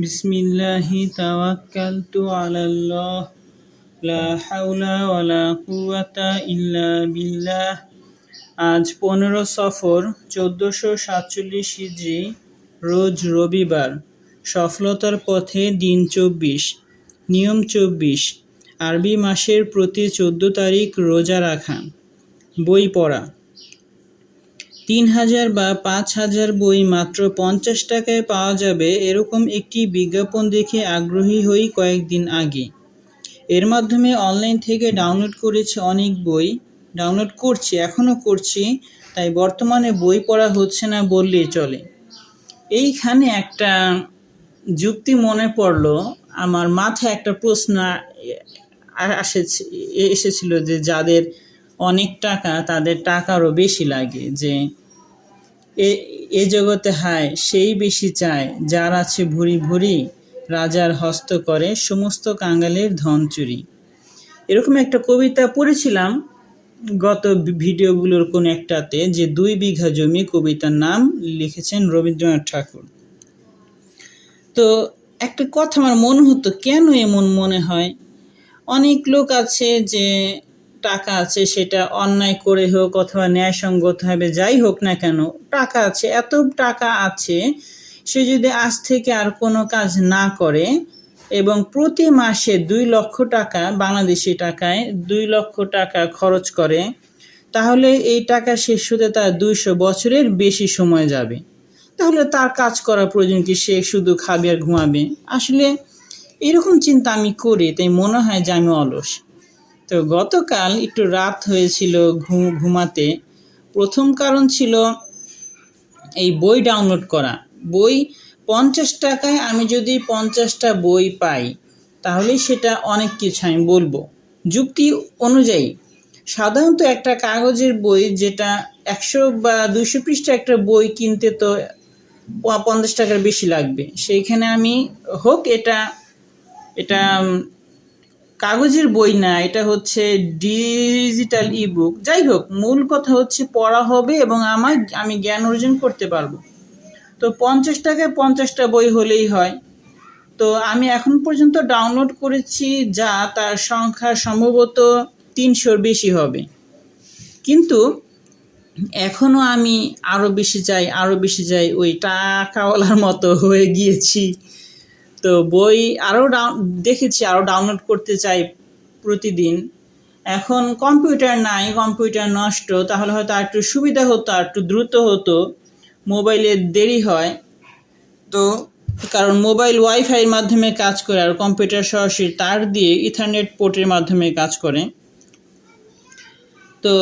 বিসমিল্লাহি তাওয়াক্কালতু আলাল্লাহ, লা হাওলা ওয়ালা কুওয়াতা ইল্লা বিল্লাহ। আজ পনেরো সফর, চোদ্দোশো সাতচল্লিশ হিজড়ি রোজ রবিবার। সফলতার পথে দিন চব্বিশ, নিয়ম চব্বিশ। আরবি মাসের প্রতি চোদ্দ তারিখ রোজা রাখা। বই পড়া। তিন হাজার বা পাঁচ হাজার বই মাত্র পঞ্চাশ টাকায় পাওয়া যাবে এরকম একটি বিজ্ঞাপন দেখে আগ্রহী হই কয়েকদিন আগে। এর মাধ্যমে অনলাইন থেকে ডাউনলোড করেছি অনেক বই। ডাউনলোড করছি, এখনও করছি, তাই বর্তমানে বই পড়া হচ্ছে না বললেই চলে। এইখানে একটা যুক্তি মনে পড়ল, আমার মাথায় একটা প্রশ্ন আ- আসেছে, এ- এসেছিল যে যাদের অনেক টাকা, তাদের টাকারও বেশি লাগে, যে এ এ জগতে হায়, সেই বেশি চায়, যার আছে ভুরি ভুরি রাজার হস্ত করে সমস্ত কাঙ্গালের ধন চুরি। এরকম একটা কবিতা পড়েছিলাম গত ভিডিওগুলোর কোন একটাতে, যে দুই বিঘা জমি কবিতার নাম লিখেছেন রবীন্দ্রনাথ ঠাকুর। তো একটা কথা আমার মনে হতো, কেন এমন মনে হয়? অনেক লোক আছে যে টাকা আছে সেটা অন্যায় করে হোক অথবা ন্যায়সঙ্গতভাবে যাই হোক না কেন, টাকা আছে, এত টাকা আছে, সে যদি আজ থেকে আর কোনো কাজ না করে এবং প্রতি মাসে দুই লক্ষ টাকা বাংলাদেশি টাকায় দুই লক্ষ টাকা খরচ করে, তাহলে এই টাকা শেষ হতে তার দুইশো বছরের বেশি সময় যাবে। তাহলে তার কাজ করা প্রয়োজন কি? সে শুধু খাবে আর ঘুমাবে? আসলে এরকম চিন্তা আমি করি, তাই মনে হয় যে আমি অলস। তো গতকাল একটু রাত হয়েছিল ঘুম, ঘুমাতে। প্রথম কারণ ছিল এই বই ডাউনলোড করা। বই পঞ্চাশ টাকায় আমি যদি পঞ্চাশটা বই পাই, তাহলে সেটা অনেক কিছু আমি বলব। যুক্তি অনুযায়ী, সাধারণত একটা কাগজের বই যেটা একশো বা দুইশো পৃষ্ঠা একটা বই কিনতে তো পঞ্চাশ টাকার বেশি লাগবে। সেইখানে আমি হোক এটা এটা কাগজের বই না, এটা হচ্ছে ডিজিটাল ইবুক যাই হোক, মূল কথা হচ্ছে পড়া হবে এবং আমার, আমি জ্ঞান অর্জন করতে পারব। তো পঞ্চাশ টাকায় পঞ্চাশটা বই হলেই হয়। তো আমি এখন পর্যন্ত ডাউনলোড করেছি, যা তার সংখ্যা সম্ভবত তিনশোর বেশি হবে। কিন্তু এখনও আমি আরও বেশি চাই আরও বেশি চাই, ওই টাকাওয়ালার মতো হয়ে গিয়েছি। তো বই আরও ডাউন দেখেছি আরও ডাউনলোড করতে চাই প্রতিদিন। এখন কম্পিউটার নাই, কম্পিউটার নষ্ট, তাহলে হয়তো আর একটু সুবিধা হতো, আর একটু দ্রুত হতো। মোবাইলে দেরি হয়। তো কারণ মোবাইল ওয়াইফাইয়ের মাধ্যমে কাজ করে, আর কম্পিউটার সরাসরি তার দিয়ে ইথারনেট পোর্টের মাধ্যমে কাজ করে। তো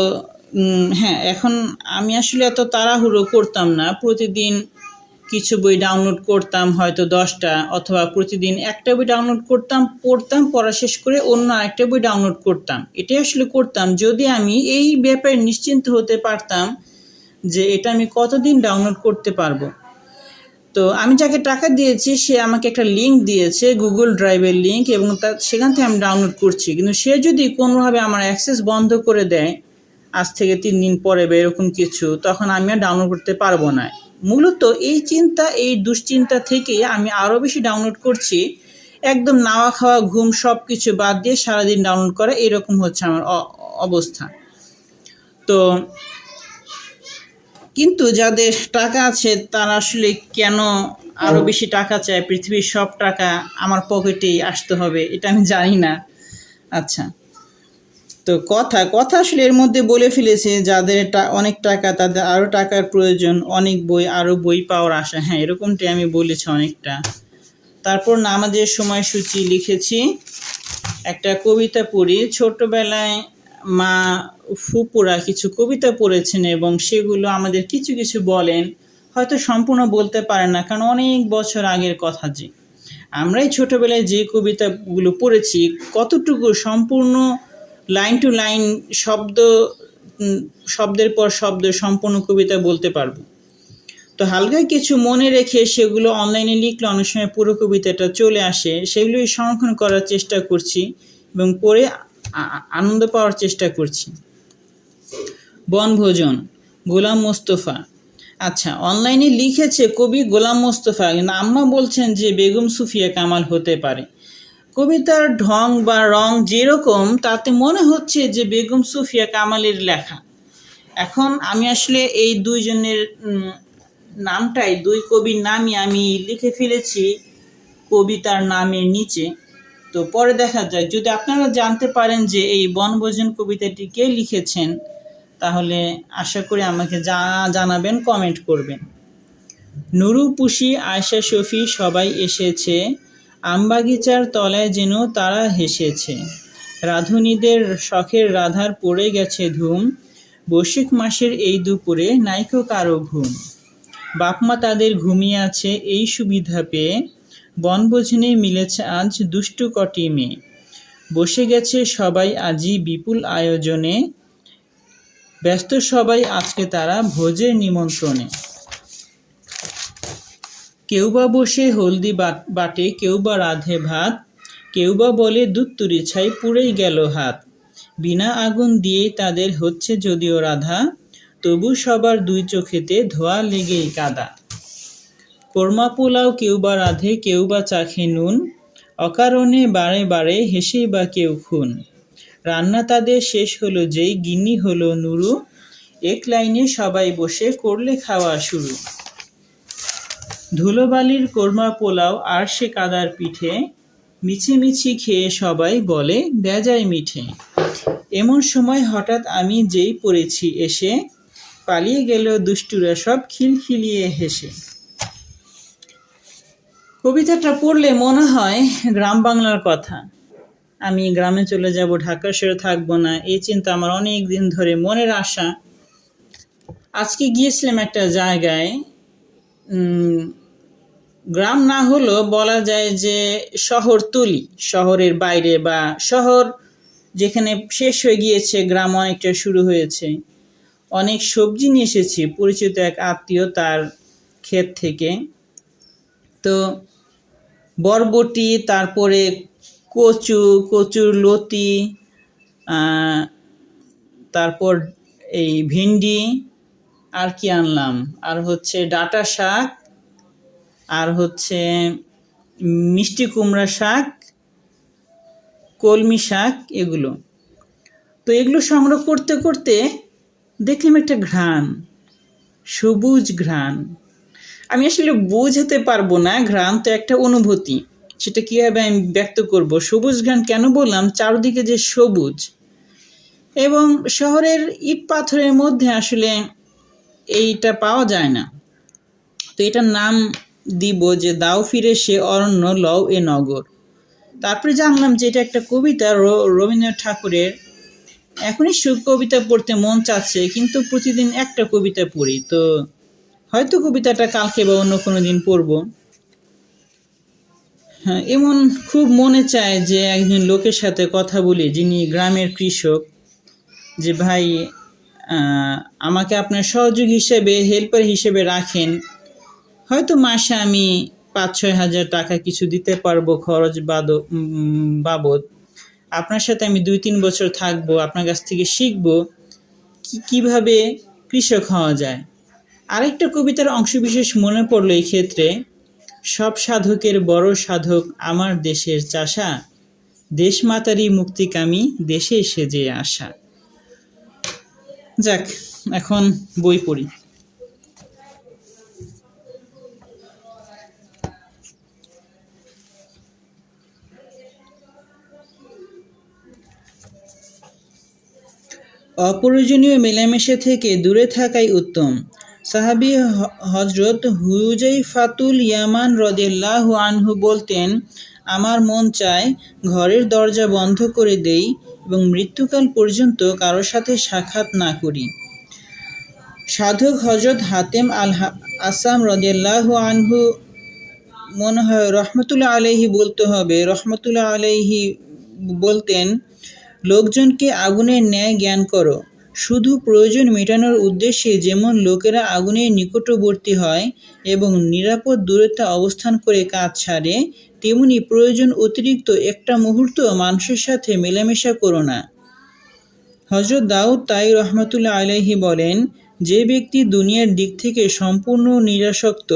হ্যাঁ এখন আমি আসলে এত তাড়াহুড়ো করতাম না। প্রতিদিন কিছু বই ডাউনলোড করতাম, হয়তো দশটা, অথবা প্রতিদিন একটা বই ডাউনলোড করতাম, পড়তাম, পড়া শেষ করে অন্য আরেকটা বই ডাউনলোড করতাম। এটাই আসলে করতাম। যদি আমি এই ব্যাপারে নিশ্চিন্ত হতে পারতাম যে এটা আমি কতদিন ডাউনলোড করতে পারব। তো আমি যাকে টাকা দিয়েছি, সে আমাকে একটা লিঙ্ক দিয়েছে গুগল ড্রাইভের লিঙ্ক এবং তা সেখান থেকে আমি ডাউনলোড করছি। কিন্তু সে যদি কোনোভাবে আমার অ্যাক্সেস বন্ধ করে দেয়, আজ থেকে তিন দিন পরে বা এরকম কিছু, তখন আমি আর ডাউনলোড করতে পারব না। মূলত এই চিন্তা, এই দুশ্চিন্তা থেকে আমি আরও বেশি ডাউনলোড করছি। একদম নাওয়া খাওয়া, ঘুম সব কিছু বাদ দিয়ে সারাদিন ডাউনলোড করা, এরকম হচ্ছে আমার অবস্থা। তো কিন্তু যাদের টাকা আছে, তারা আসলে কেন আরও বেশি টাকা চায়? পৃথিবীর সব টাকা আমার পকেটেই আসতে হবে, এটা আমি জানি না। আচ্ছা। তো কথা কথা আসলে এর মধ্যে বলে ফেলেছে যাদের অনেক টাকা, তাদের আরও টাকার প্রয়োজন, অনেক বই আরও বই পাওয়ার আশা। হ্যাঁ এরকমটাই আমি বলেছি অনেকটা। তারপর নামাজের সময়সূচি লিখেছি। একটা কবিতা পড়ি। ছোটবেলায় মা ফুপুরা কিছু কবিতা পড়েছেন এবং সেগুলো আমাদের কিছু কিছু বলেন। হয়তো সম্পূর্ণ বলতে পারে না, কারণ অনেক বছর আগের কথা যে। আমরাই ছোটবেলায় যে কবিতাগুলো পড়েছি, কতটুকু সম্পূর্ণ লাইন টু লাইন শব্দ শব্দের পর শব্দ সম্পূর্ণ কবিতা বলতে পারব। তো হালকা কিছু মনে রেখে সেগুলো অনলাইনে লিখলে অনেক সময় পুরো কবিতাটা চলে আসে। সেগুলোই সংরক্ষণ করার চেষ্টা করছি এবং পড়ে আনন্দ পাওয়ার চেষ্টা করছি। বনভোজন, গোলাম মোস্তফা। আচ্ছা অনলাইনে লিখেছে কবি গোলাম মোস্তফা, কিন্তু আম্মা বলছেন যে বেগম সুফিয়া কামাল হতে পারে। কবিতার ঢং বা রং যেরকম, তাতে মনে হচ্ছে যে বেগম সুফিয়া কামালের লেখা। এখন আমি আসলে এই দুইজনের নামটাই, দুই কবির নামই আমি লিখে ফেলেছি কবিতার নামের নিচে। তো পরে দেখা যায় যদি আপনারা জানতে পারেন যে এই বনভোজন কবিতাটি কে লিখেছেন, তাহলে আশা করি আমাকে যা জানাবেন, কমেন্ট করবেন। নুরু পুষি আয়শা, শফি সবাই এসেছে। আমবাগিচার তলায় যেন তারা হেসেছে। রাধুনীদের শখের রাধার পড়ে গেছে ধুম। বৈশাখ মাসের এই দুপুরে নাইকো কারও ঘুম। বাপমা তাদের ঘুমিয়ে আছে এই সুবিধা পেয়ে বনভোজনে মিলেছে আজ দুষ্টু কটি মেয়ে। বসে গেছে সবাই আজই বিপুল আয়োজনে। ব্যস্ত সবাই আজকে তারা ভোজের নিমন্ত্রণে। কেউ বা বসে হলদি বাট- কেউ বা রাধে ভাত কেউ বা বলে দুধ তুরি ছাই পুড়েই গেল হাত। বিনা আগুন দিয়েই তাদের হচ্ছে যদিও রাধা, তবু সবার দুই চোখেতে ধোয়া লেগেই কাদা। কোরমা পোলাও কেউ বা রাধে কেউ বা চাখে নুন, অকারণে বারে বারে হেসেই বা কেউ খুন। রান্না তাদের শেষ হলো যেই গিন্নি হলো নুরু, এক লাইনে সবাই বসে করলে খাওয়া শুরু। ধুলোবালির কোরমা পোলাও আর সে কাদার পিঠে মিছিমিছি খেয়ে সবাই বলে, বেজায় মিঠে। এমন সময় হঠাৎ আমি যেই পড়েছি এসে পালিয়ে গেল দুষ্টুরা সব খিলখিলিয়ে হেসে। কবিতাটা পড়লে মনে হয় গ্রাম বাংলার কথা। আমি গ্রামে চলে যাব, ঢাকা শহরে থাকব না এই চিন্তা আমার অনেক দিন ধরে মনের আশা। আজকে গিয়েছিলাম একটা জায়গায় গ্রাম না হলেও বলা যায় যে শহর তুলি, শহরের বাইরে বা শহর যেখানে শেষ হয়ে গিয়েছে, গ্রাম অনেকটা শুরু হয়েছে। অনেক সবজি নিয়ে এসেছি, পরিচিত এক আত্মীয় তার ক্ষেত থেকে। তো বরবটি, তারপরে কচু, কচুর লতি তারপর এই ভিন্ডি আর কি আনলাম? আর হচ্ছে ডাটা শাক, আর হচ্ছে মিষ্টি কুমড়া শাক, কলমি শাক, এগুলো। তো এগুলো সংগ্রহ করতে করতে দেখলাম একটা ঘ্রাণ, সবুজ ঘ্রাণ। আমি আসলে বোঝাতে পারব না, ঘ্রাণ তো একটা অনুভূতি। সেটা কীভাবে আমি ব্যক্ত করব? সবুজ ঘ্রাণ কেন বললাম? চারদিকে যে সবুজ। এবং শহরের ইট পাথরের মধ্যে আসলে এইটা পাওয়া যায় না। তো এটার নাম দিব যে দাও ফিরে সে অরণ্য লও এ নগর। তারপরে জানলাম যে এটা একটা কবিতা রবীন্দ্রনাথ ঠাকুরের। এখনই সুখ কবিতা পড়তে মন চাচ্ছে, কিন্তু প্রতিদিন একটা কবিতা পড়ি। তো হয়তো কবিতাটা কালকে বা অন্য কোনো দিন পড়ব। হ্যাঁ এমন খুব মনে চায় যে একজন লোকের সাথে কথা বলি যিনি গ্রামের কৃষক, যে ভাই আমাকে আপনার সহযোগী হিসেবে হেল্পার হিসেবে রাখেন। হয়তো মাসে আমি পাঁচ ছয় হাজার টাকা কিছু দিতে পারব খরচ বাদ বাবদ। আপনার সাথে আমি দুই তিন বছর থাকব, আপনার কাছ থেকে শিখব কি, কীভাবে কৃষক হওয়া যায়। আরেকটা কবিতার অংশবিশেষ মনে পড়ল এই ক্ষেত্রে, সব সাধকের বড় সাধক আমার দেশের চাষা। দেশমাতারই মুক্তিকামী, দেশে সেজে আসা। যাক, এখন বই পড়ি। অপ্রয়োজনীয় মেলামেশা থেকে দূরে থাকাই উত্তম। সাহাবি হজরত হুজাইফাতুল ইয়ামান রদিয়াল্লাহু আনহু বলতেন আমার মন চায় ঘরের দরজা বন্ধ করে দেই এবং মৃত্যুকাল পর্যন্ত কারোর সাথে সাক্ষাৎ না করি। সাধক হজরত হাতেম আল আসাম রদিয়াল্লাহু আনহু মনে হয় রহমতুল্লাহ আলাইহি বলতে হবে। রহমতুল্লাহ আলাইহি বলতেন, লোকজনকে আগুনের ন্যায় জ্ঞান করো। শুধু প্রয়োজন মেটানোর উদ্দেশ্যে যেমন লোকেরা আগুনের নিকটবর্তী হয় এবং নিরাপদ দূরত্বে অবস্থান করে কাজ ছাড়ে তেমনি প্রয়োজন অতিরিক্ত একটা মুহূর্ত মানুষের সাথে মেলামেশা করো না। হজরত দাউদ তাই রহমতুল্লাহ আলাইহি বলেন, যে ব্যক্তি দুনিয়ার দিক থেকে সম্পূর্ণ নিরাসক্ত,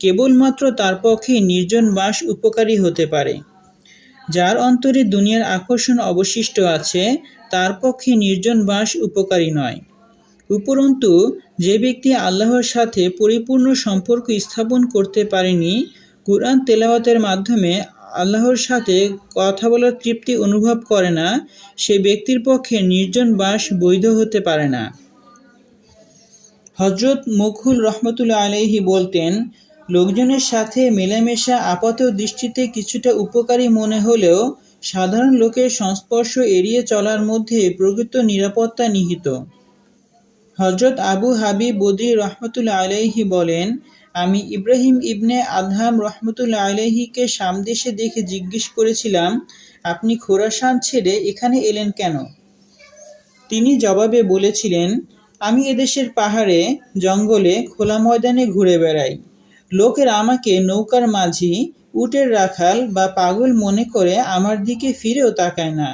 কেবলমাত্র তার পক্ষে নির্জন বাস উপকারী হতে পারে। যার অন্তরে দুনিয়ার আকর্ষণ অবশিষ্ট আছে, তার পক্ষে নির্জন বাস উপকারী নয়। উপরন্তু, যে ব্যক্তি আল্লাহর সাথে পরিপূর্ণ সম্পর্ক স্থাপন করতে পারেনি, কুরআন তেলাওয়াতের মাধ্যমে আল্লাহর সাথে কথা বলার তৃপ্তি অনুভব করে না, সে ব্যক্তির পক্ষে নির্জন বাস বৈধ হতে পারে না। হজরত মখুল রহমতুল্লা আলাইহি বলতেন লোকজনের সাথে মেলামেশা আপাত দৃষ্টিতে কিছুটা উপকারী মনে হলেও সাধারণ লোকের সংস্পর্শ এড়িয়ে চলার মধ্যে প্রকৃত নিরাপত্তা নিহিত। হজরত আবু হাবিব বদরি রহমতুল্লা আলাইহি বলেন, আমি ইব্রাহিম ইবনে আদহাম রহমতুল্লা আলাইহিকে সামদেশে দেখে জিজ্ঞেস করেছিলাম, আপনি খোরাসান ছেড়ে এখানে এলেন কেন? তিনি জবাবে বলেছিলেন, আমি এদেশের পাহাড়ে, জঙ্গলে, খোলা ময়দানে ঘুরে বেড়াই। লোকেরা আমাকে নৌকার মাঝি, উটের রাখাল বা পাগল মনে করে আমার দিকে ফিরেও তাকায় না।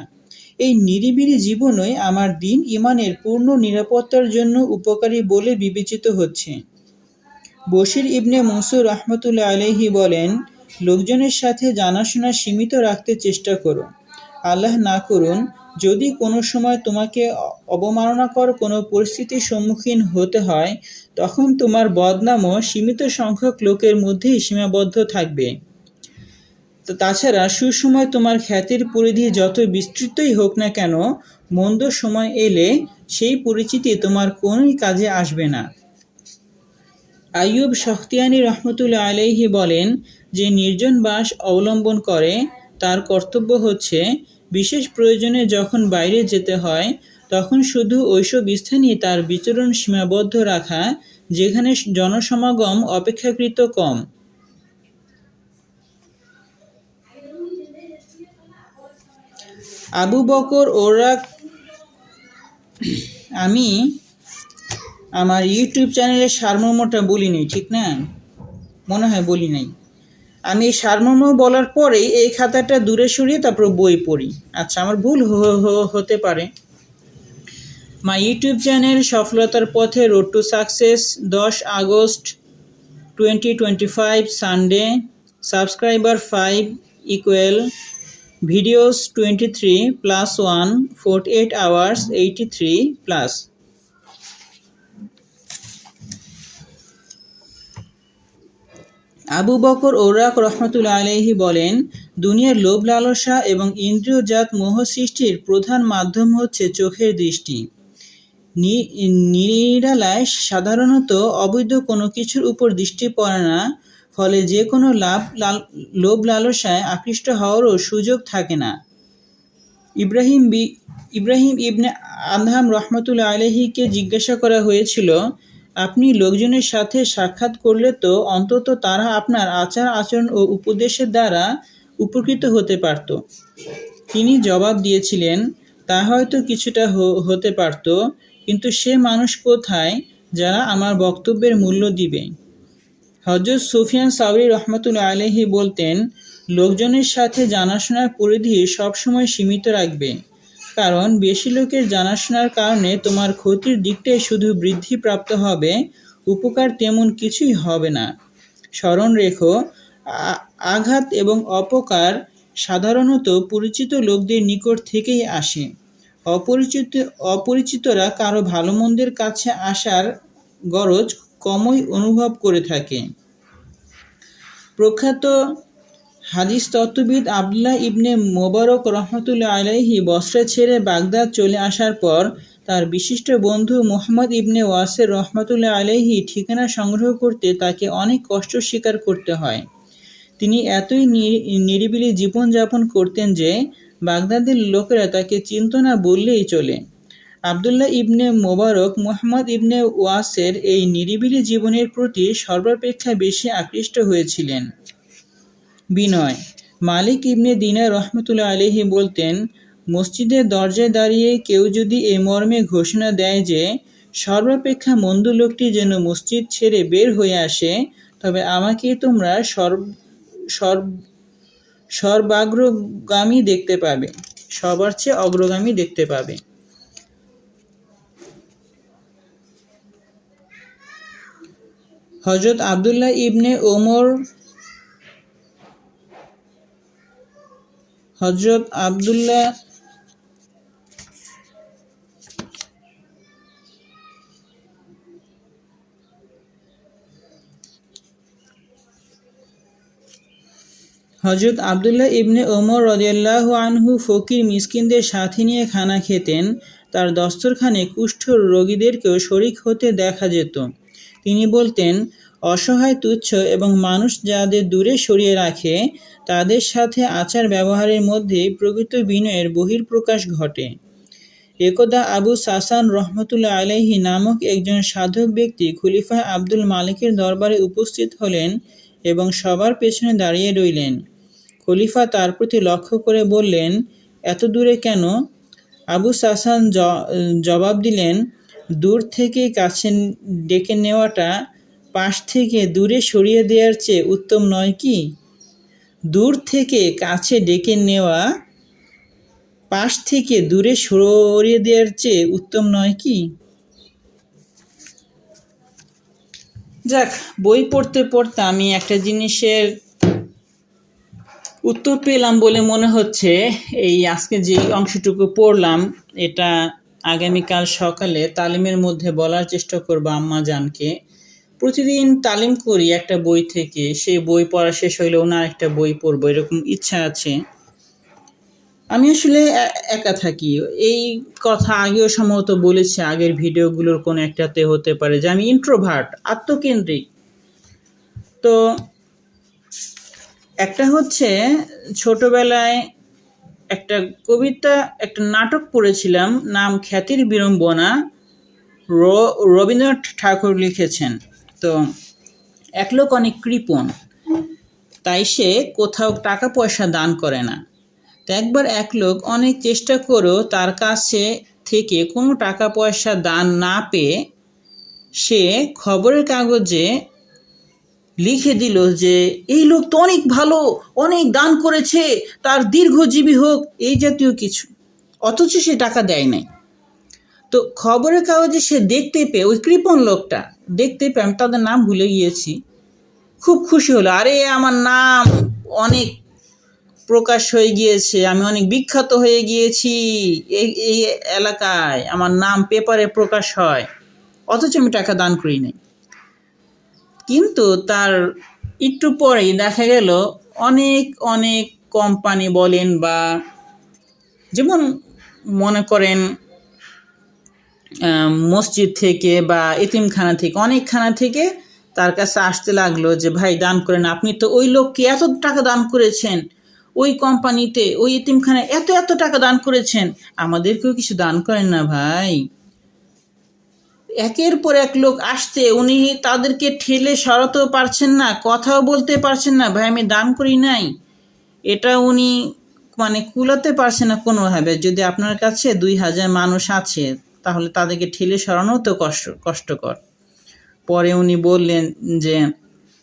এই নিরিবিলি জীবনই আমার দিন ইমানের পূর্ণ নিরাপত্তার জন্য উপকারী বলে বিবেচিত হচ্ছে। বশির ইবনে মনসুর রহমতুল্লাহ আলহি বলেন, লোকজনের সাথে জানাশোনা সীমিত রাখতে চেষ্টা করো। আল্লাহ না করুন, যদি কোনো সময় তোমাকে অবমাননাকর কোনো পরিস্থিতির সম্মুখীন হতে হয় তখন তোমার বদনামও সীমিত সংখ্যক লোকের মধ্যেই সীমাবদ্ধ থাকবে। তাছাড়া সুসময় তোমার খ্যাতির পরিধি যত বিস্তৃতই হোক না কেন, মন্দ সময় এলে সেই পরিচিতি তোমার কোনোই কাজে আসবে না। আইয়ুব শখতিয়ানি রহমতুল্লা আলাইহি বলেন যে, নির্জন বাস অবলম্বন করে, তার কর্তব্য হচ্ছে, বিশেষ প্রয়োজনে যখন বাইরে যেতে হয় তখন শুধু ওইসব স্থানই তার বিচরণ সীমাবদ্ধ রাখা, যেখানে জনসমাগম অপেক্ষাকৃত কম। আবু বকর ওরাক আমি আমার ইউটিউব চ্যানেলের সারমর্মটা বলি বলিনি, ঠিক না? মনে হয় বলি নাই। আমি এই সারমর্ম বলার পরেই এই খাতাটা দূরে সরিয়ে তারপর বই পড়ি। আচ্ছা আমার ভুল হতে পারে। মাই ইউটিউব চ্যানেল সফলতার পথে রোড টু সাকসেস দশ August twenty twenty five Sunday subscriber five equal videos twenty three plus one eight three plus Abu Bakr Orak রহমতুল্লা আলহি বলেন, দুনিয়ার লোভ লালসা এবং ইন্দ্রিয়জাত মোহ সৃষ্টির প্রধান মাধ্যম হচ্ছে চোখের দৃষ্টি। নিরালায় সাধারণত অবৈধ কোনো কিছুর উপর দৃষ্টি পড়ে না, ফলে যে কোনো লাভ লোভ লালসায় আকৃষ্ট হওয়ারও সুযোগ থাকে না। ইব্রাহিম বি, ইব্রাহিম ইবনে আদহাম রহমতুল্লা আলহিকে জিজ্ঞাসা করা হয়েছিল, আপনি লোকজনের সাথে সাক্ষাৎ করলে তো অন্তত তারা আপনার আচার, আচরণ ও উপদেশের দ্বারা উপকৃত হতে পারত। তিনি জবাব দিয়েছিলেন, তা হয়তো কিছুটা হতে পারত। কিন্তু সে মানুষ কোথায় যারা আমার বক্তব্যের মূল্য দিবে? হজরত সুফিয়ান সাউরি রহমতুল্লা আলহি বলতেন, লোকজনের সাথে জানাশোনার পরিধি সবসময় সীমিত রাখবে। কারণ বেশি লোকের জানাশোনার কারণে তোমার ক্ষতির দিকটাই শুধু বৃদ্ধি প্রাপ্ত হবে, উপকার তেমন কিছুই হবে না। স্মরণ রেখো আঘাত এবং অপকার সাধারণত পরিচিত লোকদের নিকট থেকেই আসে। অপরিচিত, অপরিচিতরা কারও ভালো মন্দের কাছে আসার গরজ কমই অনুভব করে থাকে। প্রখ্যাত হাদিস তত্ত্ববিদ আবদুল্লাহ ইবনে মোবারক রহমতুল্লাহ আলাইহি বস্ত্র ছেড়ে বাগদাদ চলে আসার পর তার বিশিষ্ট বন্ধু মোহাম্মদ ইবনে ওয়াসের রহমতুল্লাহ আলাইহি ঠিকানা সংগ্রহ করতে তাকে অনেক কষ্ট স্বীকার করতে হয়। তিনি এতই নিরিবিলি জীবনযাপন করতেন যে বাগদাদের লোকেরা তাকে চিন্ত না বললেই চলে। আবদুল্লাহ ইবনে মোবারক মোহাম্মদ ইবনে ওয়াসের এই নিরিবিলি জীবনের প্রতি সর্বাপেক্ষা বেশি আকৃষ্ট হয়েছিলেন। বিনয়, মালিক ইবনে দিনা রহমতুল্লাহ আলহি বলতেন, মসজিদের দরজায় দাঁড়িয়ে কেউ যদি এ মর্মে ঘোষণা দেয় যে, সর্বাপেক্ষা মন্দ লোকটি যেন মসজিদ ছেড়ে বের হয়ে আসে, তবে আমাকে তোমরা সর্ব সর্ব সর্বাগ্রগামী দেখতে পাবে। সবার চেয়ে অগ্রগামী দেখতে পাবে। হজরত আবদুল্লাহ ইবনে ওমর হজরত আবদুল্লাহ হজরত আবদুল্লাহ ইবনে ওমর রদিয়াল্লাহু আনহু ফকির মিসকিনদের সাথে নিয়ে খানা খেতেন। তার দস্তরখানে কুষ্ঠ রোগীদেরকেও শরিক হতে দেখা যেত। তিনি বলতেন, অসহায়, তুচ্ছ এবং মানুষ যাদের দূরে সরিয়ে রাখে, তাদের সাথে আচার ব্যবহারের মধ্যে প্রকৃত বিনয়ের বহির্প্রকাশ ঘটে। একদা আবু সাসান রহমতুল্লাহ আলাইহি নামক একজন সাধক ব্যক্তি খলিফা আব্দুল মালিকের দরবারে উপস্থিত হলেন এবং সবার পেছনে দাঁড়িয়ে রইলেন। খলিফা তার প্রতি লক্ষ্য করে বললেন, এত দূরে কেন? আবু সাসান জবাব দিলেন, দূর থেকে কাছে ডেকে নেওয়াটা পাশ থেকে দূরে সরিয়ে দেওয়ার চেয়ে উত্তম নয় কি? দূর থেকে কাছে ডেকে নেওয়া পাশ থেকে দূরে সরিয়ে দেওয়ার চেয়ে উত্তম নয় কি? যাক, বই পড়তে পড়তে আমি একটা জিনিসের উত্তর পেলাম বলে মনে হচ্ছে, এই আজকে যে অংশটুকু পড়লাম, এটা আগামীকাল সকালে তালিমের মধ্যে বলার চেষ্টা করব আম্মা জানকে। প্রতিদিন তালিম করি একটা বই থেকে, সেই বই পড়া শেষ হইলে ওনার একটা বই পড়ব, এরকম ইচ্ছা আছে। আমি আসলে একা থাকি। এই কথা আগেও সম্ভবত বলেছি, আগের ভিডিওগুলোর কোনো একটাতে হতে পারে যে আমি ইন্ট্রোভার্ট আত্মকেন্দ্রিক। তো একটা হচ্ছে ছোটবেলায় একটা কবিতা, একটা নাটক পড়েছিলাম, নাম খ্যাতির বিড়ম্বনা। রবীন্দ্রনাথ ঠাকুর লিখেছেন। তো এক লোক অনেক কৃপণ, তাই সে কোথাও টাকা পয়সা দান করে না। তো একবার এক লোক অনেক চেষ্টা করেও তার কাছে থেকে কোনো টাকা পয়সা দান না পেয়ে সে খবরের কাগজে লিখে দিল যে, এই লোক তো অনেক ভালো, অনেক দান করেছে, তার দীর্ঘজীবী হোক, এই জাতীয় কিছু। অথচ সে টাকা দেয় নাই। তো খবরের কাগজে সে দেখতে পেয়ে, ওই কৃপণ লোকটা দেখতে পেয়ে, আমি তাদের নাম ভুলে গিয়েছি, খুব খুশি হলো। আরে, আমার নাম অনেক প্রকাশ হয়ে গিয়েছে, আমি অনেক বিখ্যাত হয়ে গিয়েছি, এই এই এলাকায় আমার নাম পেপারে প্রকাশ হয়। অথচ আমি টাকা দান করি নাই। কিন্তু তার একটু পরেই দেখা গেল অনেক অনেক কোম্পানি বলেন বা যেমন মনে করেন মসজিদ থেকে বা এতিমখানা থেকে, অনেকখানা থেকে তার কাছে আসতে লাগল যে, ভাই, দান করেন। আপনি তো ওই লোককে এত টাকা দান করেছেন। ওই কোম্পানিতে ওই এতিমখানায় এত এত টাকা দান করেছেন। আমাদেরকেও কিছু দান করেন না, ভাই। একের পর এক লোক আসতে উনি তাদেরকে ঠেলে সরাতেও পারছেন না, কথাও বলতে পারছেন না, ভাই, আমি দান করি নাই। এটা উনি মানে কুলাতে পারছে না কোনোভাবে। যদি আপনার কাছে দুই হাজার মানুষ আছে, তাহলে তাদেরকে ঠেলে সরানো তো কষ্ট, কষ্টকর। পরে উনি বললেন যে,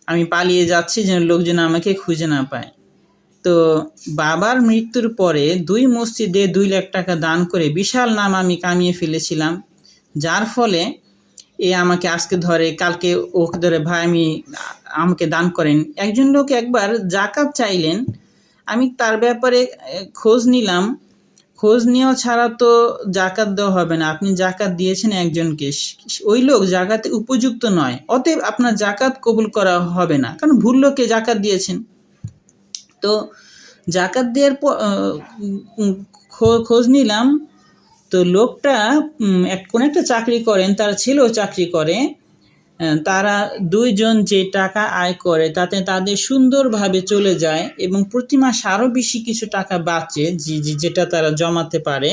আমি পালিয়ে যাচ্ছি যেন লোকজন আমাকে খুঁজে না পায়। তো বাবার মৃত্যুর পরে দুই মসজিদে দুই লাখ টাকা দান করে বিশাল নাম আমি কামিয়ে ফেলেছিলাম, যার ফলে এ আমাকে আজকে ধরে, কালকে ওকে ধরে, ভাই, আমি, আমাকে দান করেন। একজন লোক একবার জাকাত চাইলেন, আমি তার ব্যাপারে খোঁজ নিলাম। খোঁজ নেওয়া ছাড়া তো জাকাত দেওয়া হবে না। আপনি জাকাত দিয়েছেন একজনকে। ওই লোক জাকাতে উপযুক্ত নয়। অতএব আপনার জাকাত কবুল করা হবে না। কারণ ভুল লোকে জাকাত দিয়েছেন। তো জাকাত দেওয়ার খোঁজ নিলাম। তো লোকটা কোনো একটা চাকরি করেন, তার ছেলেও চাকরি করে তারা দুইজন যে টাকা আয় করে, তাতে তাদের সুন্দরভাবে চলে যায় এবং প্রতি মাস আরও বেশি কিছু টাকা বাঁচে যেটা তারা জমাতে পারে।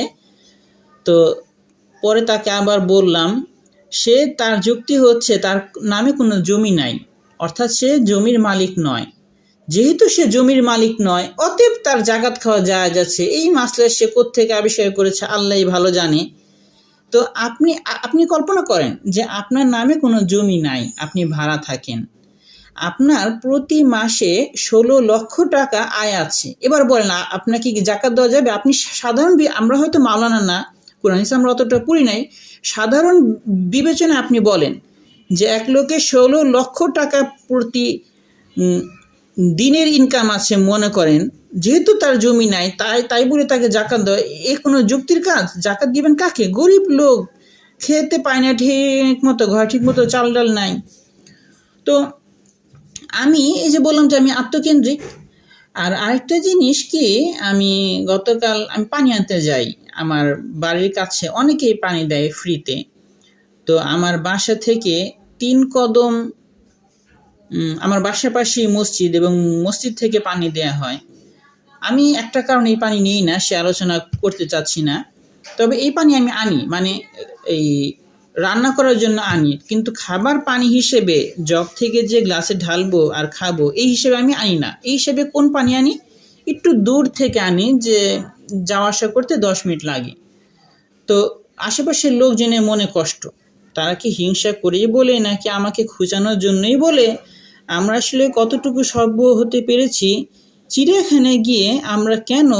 তো পরে তাকে আবার বললাম, সে তার যুক্তি হচ্ছে, তার নামে কোনো জমি নাই, অর্থাৎ সে জমির মালিক নয়। যেহেতু সে জমির মালিক নয়, অতএব তার জাগাত খাওয়া যায় যাচ্ছে এই মাসলা সে কোত্থেকে আবিষ্কার করেছে, আল্লাহই ভালো জানে। তো আপনি আপনি কল্পনা করেন যে আপনার নামে কোনো জমি নাই, আপনি ভাড়া থাকেন। আপনার প্রতি মাসে ষোলো লক্ষ টাকা আয় আছে। এবার বলেন আপনাকে কি জাকাত দেওয়া যাবে? আপনি সাধারণ আমরা হয়তো মাওলানা না, কোরআন ইসলাম আমরা অতটা পড়ি নাই। সাধারণ বিবেচনা আপনি বলেন যে এক লোকে ষোলো লক্ষ টাকা প্রতি দিনের ইনকাম আছে মনে করেন, যেহেতু তার জমি নাই, তাই তাই বলে তাকে জাকাত দেওয়া, এ কোনো যুক্তির কাজ? জাকাত দিবেন কাকে? গরিব লোক, খেতে পায় না ঠিক মতো, ঘর ঠিক মতো, চাল ডাল নাই। তো আমি এই যে বললাম যে আমি আত্মকেন্দ্রিক, আর আরেকটা জিনিস কি, আমি গতকাল আমি পানি আনতে যাই, আমার বাড়ির কাছে অনেকেই পানি দেয় ফ্রিতে তো আমার বাসা থেকে তিন কদম আমার বাসার মসজিদ এবং মসজিদ থেকে পানি দেয়া হয়। আমি একটা কারণে এই পানি নিই না, সে আলোচনা করতে চাচ্ছি না। তবে এই পানি আমি আনি মানে এই রান্না করার জন্য আনি। কিন্তু খাবার পানি হিসেবে জগ থেকে যে গ্লাসে ঢালবো আর খাব, এই হিসেবে আমি আনি না। এই হিসেবে কোন পানি আনি? একটু দূর থেকে আনি যে যাওয়া আসা করতে দশ মিনিট লাগে। তো আশেপাশের লোক জেনে মনে কষ্ট। তারা কি হিংসা করেই বলে, নাকি আমাকে খুঁচানোর জন্যই বলে? আমরা আসলে কতটুকু সভ্য হতে পেরেছি, চিড়িয়াখানায় গিয়ে আমরা কেন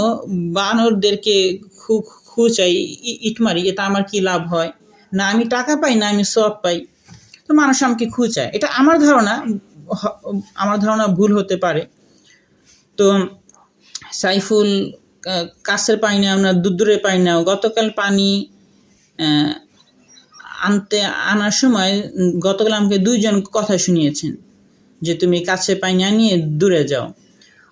বানরদেরকে খু- খুঁচাই ইট মারি এটা আমার কি লাভ হয়? না আমি টাকা পাই, না আমি সব পাই। তো মানুষ আমাকে খুঁচায়। এটা আমার ধারণা আমার ধারণা ভুল হতে পারে। তো সাইফুল কাছের পাই না আমরা দূরে পাই না গতকাল পানি আনতে, আনার সময় গতকাল আমাকে দুইজন কথা শুনিয়েছেন। যে তুমি কাছে পানি নিয়ে দূরে যাও।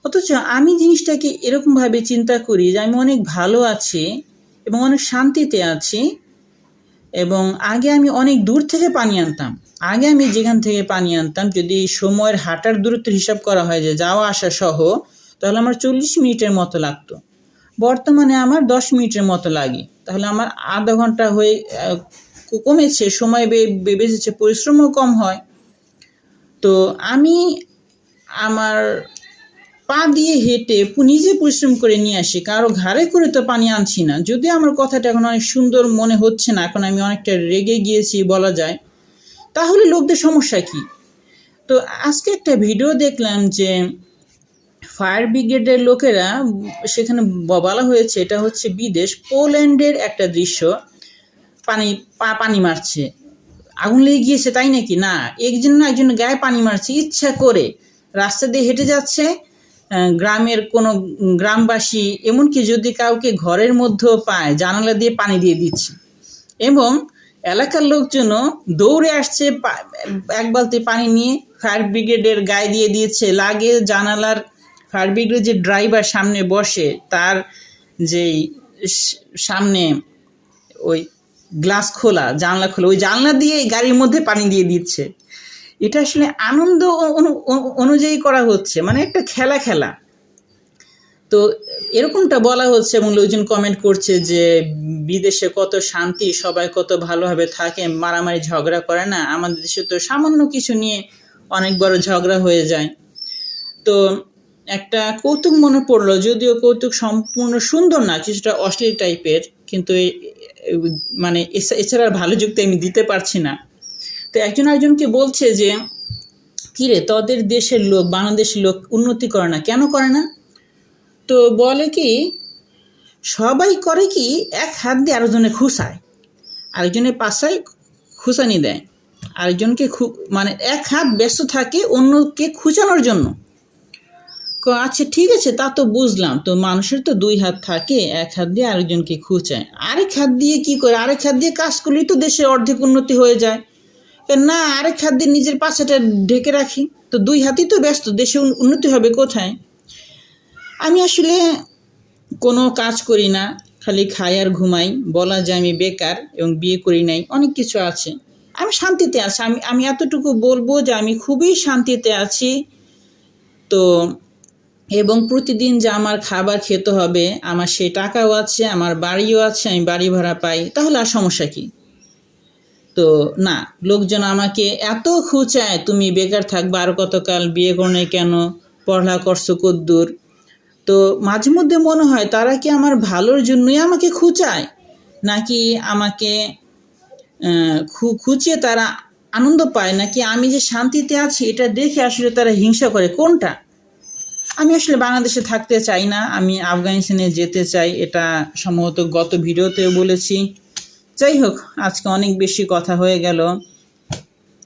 অথচ আমি জিনিসটাকে এরকমভাবে চিন্তা করি যে আমি অনেক ভালো আছি এবং অনেক শান্তিতে আছি এবং আগে আমি অনেক দূর থেকে পানি আনতাম। আগে আমি যেখান থেকে পানি আনতাম, যদি সময়ের হাঁটার দূরত্ব হিসাব করা হয় যে যাওয়া আসা সহ, তাহলে আমার চল্লিশ মিনিটের মতো লাগতো। বর্তমানে আমার দশ মিনিটের মতো লাগে। তাহলে আমার আধা ঘণ্টা হয়ে কমেছে, সময় বে- বে- বেঁচেছে, পরিশ্রমও কম হয়। তো আমি আমার পা দিয়ে হেঁটে নিজে পরিশ্রম করে নিয়ে আসি। কারও ঘাড়ে করে তো পানি আনছি না। যদিও আমার কথাটা এখন অনেক সুন্দর মনে হচ্ছে না, এখন আমি অনেকটা রেগে গিয়েছি বলা যায়, তাহলে লোকদের সমস্যা কি? তো আজকে একটা ভিডিও দেখলাম যে ফায়ার ব্রিগেডের লোকেরা, সেখানে বলা হয়েছে এটা হচ্ছে বিদেশ, পোল্যান্ডের একটা দৃশ্য। পানি পানি মারছে। আগুন লেগে গিয়েছে তাই নাকি? না একজন না একজন গায়ে পানি মারছে, ইচ্ছা করে। রাস্তা দিয়ে হেঁটে যাচ্ছে গ্রামের কোনো গ্রামবাসী, এমনকি যদি কাউকে ঘরের মধ্যেও পায়, জানালা দিয়ে পানি দিয়ে দিচ্ছে। এবং এলাকার লোকজনও দৌড়ে আসছে এক বালতি পানি নিয়ে, ফায়ার ব্রিগেডের গায়ে দিয়ে দিয়েছে। লাগে জানালার ফায়ার ব্রিগেডের যে ড্রাইভার সামনে বসে, তার যেই সামনে ওই গ্লাস খোলা, জানলা খোলা। ওই জানলা দিয়ে গাড়ির মধ্যে পানি দিয়ে দিচ্ছে। এটা আসলে আনন্দ অনু- অনুযায়ী করা হচ্ছে। মানে একটা খেলা খেলা। তো এরকমটা বলা হচ্ছে এবং লোকজন কমেন্ট করছে যে, বিদেশে কত শান্তি, সবাই কত ভালোভাবে থাকে, মারামারি ঝগড়া করে না। আমাদের দেশে তো সামান্য কিছু নিয়ে অনেক বড় ঝগড়া হয়ে যায়। তো একটা কৌতুক মনে পড়ল, যদিও কৌতুক সম্পূর্ণ সুন্দর না, কিছুটা অশ্লীল টাইপের কিন্তু মানে এছা- এছাড়া ভালো যুক্তি আমি দিতে পারছি না। তো একজন একজনকে বলছে যে, কিরে, তোদের দেশের লোক, বাংলাদেশের লোক উন্নতি করে না, কেন করে না? তো বলে কি, সবাই করে কি, এক হাত দিয়ে আরেকজনে খুসায় আরেকজনের পাশায় খুসানি দেয়, আরেকজনকে খু- মানে এক হাত ব্যস্ত থাকে অন্যকে খুঁচানোর জন্য। আচ্ছা ঠিক আছে, তা তো বুঝলাম। তো মানুষের তো দুই হাত থাকে, এক হাত দিয়ে আরেকজনকে খুঁচায়। আরেক হাত দিয়ে কি করে? আরেক হাত দিয়ে কাজ করলেই তো দেশের অর্ধেক উন্নতি হয়ে যায়। না, আরেক হাত দিয়ে নিজের পাশাটা ঢেকে রাখি। তো দুই হাতই তো ব্যস্ত, দেশে উন্নতি হবে কোথায়? আমি আসলে কোনো কাজ করি না, খালি খাই আর ঘুমাই। বলা যায় আমি বেকার এবং বিয়ে করি নাই, অনেক কিছু আছে। আমি শান্তিতে আছি। আমি আমি এতটুকু বলব যে আমি খুবই শান্তিতে আছি। তো এবং প্রতিদিন যে আমার খাবার খেতে হবে, আমার সেই টাকাও আছে, আমার বাড়িও আছে, আমি বাড়ি ভাড়া পাই, তাহলে আর সমস্যা কি? তো না, লোকজন আমাকে এত খুঁচায়, তুমি বেকার থাকবে, আর কতকাল বিয়ে করনে কেন পড়া করছ কদ্দূর? তো মাঝে মধ্যে মনে হয় তারা কি আমার ভালোর জন্যই আমাকে খুঁচায়? নাকি আমাকে খু- খুঁচিয়ে তারা আনন্দ পায়? নাকি আমি যে শান্তিতে আছি, এটা দেখে আসলে তারা হিংসা করে? কোনটা? আমি আসলে বাংলাদেশে থাকতে চাই না, আমি আফগানিস্তানে যেতে চাই, এটা সম্ভবত গত ভিডিওতেও বলেছি। যাই হোক, আজকে অনেক বেশি কথা হয়ে গেল।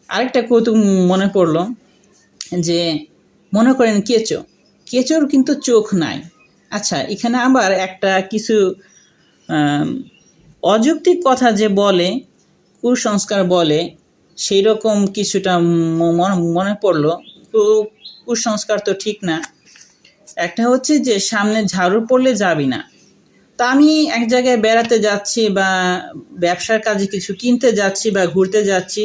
আরেকটা কৌতুক মনে পড়ল যে, মনে করেন কেঁচো, কেঁচোর কিন্তু চোখ নাই। আচ্ছা এখানে আবার একটা কিছু অযৌক্তিক কথা যে বলে, কুসংস্কার বলে, সেই রকম কিছুটা মনে- পড়ল। কুসংস্কার তো ঠিক না। একটা হচ্ছে যে সামনে ঝাড়ু পড়লে যাবি না। তা আমি এক জায়গায় বেড়াতে যাচ্ছি বা ব্যবসার কাজে কিছু কিনতে যাচ্ছি বা ঘুরতে যাচ্ছি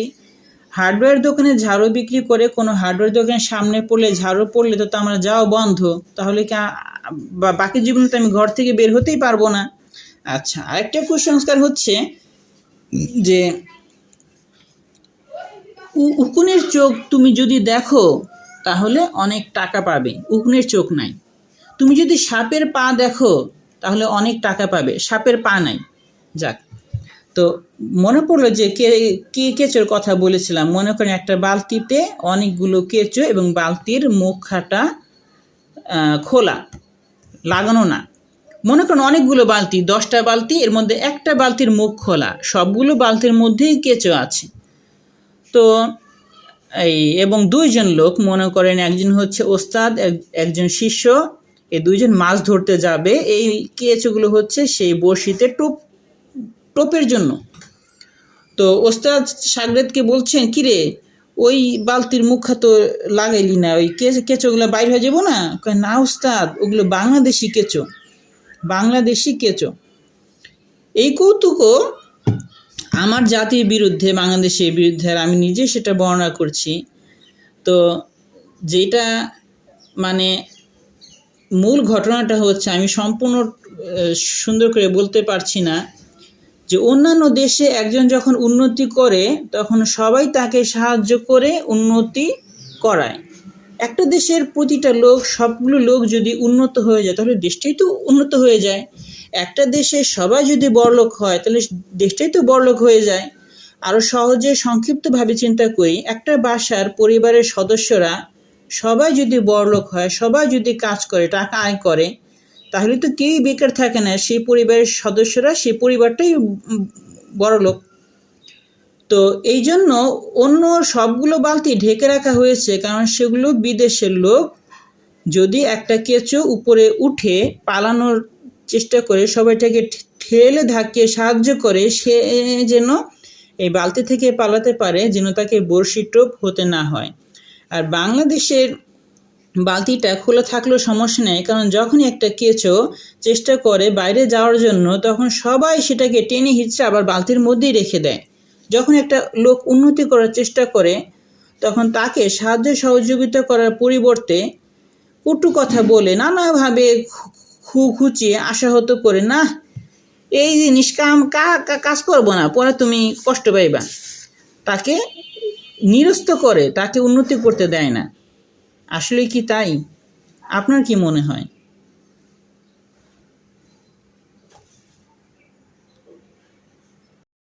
হার্ডওয়্যার দোকানে ঝাড়ু বিক্রি করে কোনো হার্ডওয়্যার দোকানের সামনে পড়লে, ঝাড়ু পড়লে তো আমার যাওয়া বন্ধ। তাহলে কি বা বাকি জীবনে তো আমি ঘর থেকে বের হতেই পারব না। আচ্ছা আরেকটা কুসংস্কার হচ্ছে যে উকুনের চোখ তুমি যদি দেখো, তাহলে অনেক টাকা পাবে। উকুনের চোখ নাই। তুমি যদি সাপের পা দেখো, তাহলে অনেক টাকা পাবে। সাপের পা নাই। যাক। তো মনে পড়ল যে কে কে কেঁচোর কথা বলেছিলাম। মনে করেন একটা বালতিতে অনেকগুলো কেঁচো এবং বালতির মুখাটা খোলা। লাগানো না। মনে করেন অনেকগুলো বালতি, দশটা বালতি, এর মধ্যে একটা বালতির মুখ খোলা। সবগুলো বালতির মধ্যেই কেঁচো আছে। তো এই, এবং দুইজন লোক, মনে করেন একজন হচ্ছে ওস্তাদ একজন শিষ্য এই দুইজন মাছ ধরতে যাবে, এই কেঁচোগুলো হচ্ছে সেই বড়শিতে টোপ, টোপের জন্য। তো ওস্তাদ সাগরেদকে বলছেন, কিরে, ওই বালতির মুখা তো লাগাইলি না, ওই কেঁচো, কেঁচোগুলো বাইর হয়ে যাব না? না ওস্তাদ, ওগুলো বাংলাদেশি কেঁচো বাংলাদেশি কেঁচো। এই কৌতুকও আমার জাতির বিরুদ্ধে, বাংলাদেশের বিরুদ্ধে, আর আমি নিজে সেটা বর্ণনা করছি। তো যেটা মানে মূল ঘটনাটা হচ্ছে, আমি সম্পূর্ণ সুন্দর করে বলতে পারছি না, যে অন্যান্য দেশে একজন যখন উন্নতি করে, তখন সবাই তাকে সাহায্য করে উন্নতি করায়। একটা দেশের প্রতিটা লোক, সবগুলো লোক যদি উন্নত হয়ে যায়, তাহলে দেশটাই তো উন্নত হয়ে যায়। একটা দেশে সবাই যদি বড়লোক হয়, তাহলে দেশটাই তো বড়লোক হয়ে যায়। আরও সহজে সংক্ষিপ্তভাবে চিন্তা করি, একটা বাসার পরিবারের সদস্যরা সবাই যদি বড়লোক হয়, সবাই যদি কাজ করে, টাকা আয় করে, তাহলে তো কেউই বেকার থাকে না। সেই পরিবারের সদস্যরা সেই পরিবারটাই উম বড় লোক তো এই জন্য অন্য সবগুলো বালতি ঢেকে রাখা হয়েছে, কারণ সেগুলো বিদেশের লোক। যদি একটা কেঁচো উপরে উঠে পালানোর চেষ্টা করে, সবাইটাকে ঠেলে ধাক্কিয়ে সাহায্য করে, সে যেন এই বালতি থেকে পালাতে পারে, যেন তাকে বড়শি টোপ হতে না হয়। আর বাংলাদেশের বালতিটা খোলা থাকলেও সমস্যা নেই, কারণ যখনই একটা কেঁচো চেষ্টা করে বাইরে যাওয়ার জন্য, তখন সবাই সেটাকে টেনে হিচড়ে আবার বালতির মধ্যেই রেখে দেয়। যখন একটা লোক উন্নতি করার চেষ্টা করে, তখন তাকে সাহায্য সহযোগিতা করার পরিবর্তে কটু কথা বলে, নানাভাবে খু- খুচিয়ে আশাহত করে না এই জিনিস কাম কাজ করব না, পরে তুমি কষ্ট পাইবা। তাকে নিরস্ত করে তাকে উন্নতি করতে দেয় না। আসলে কি তাই? আপনার কি মনে হয়?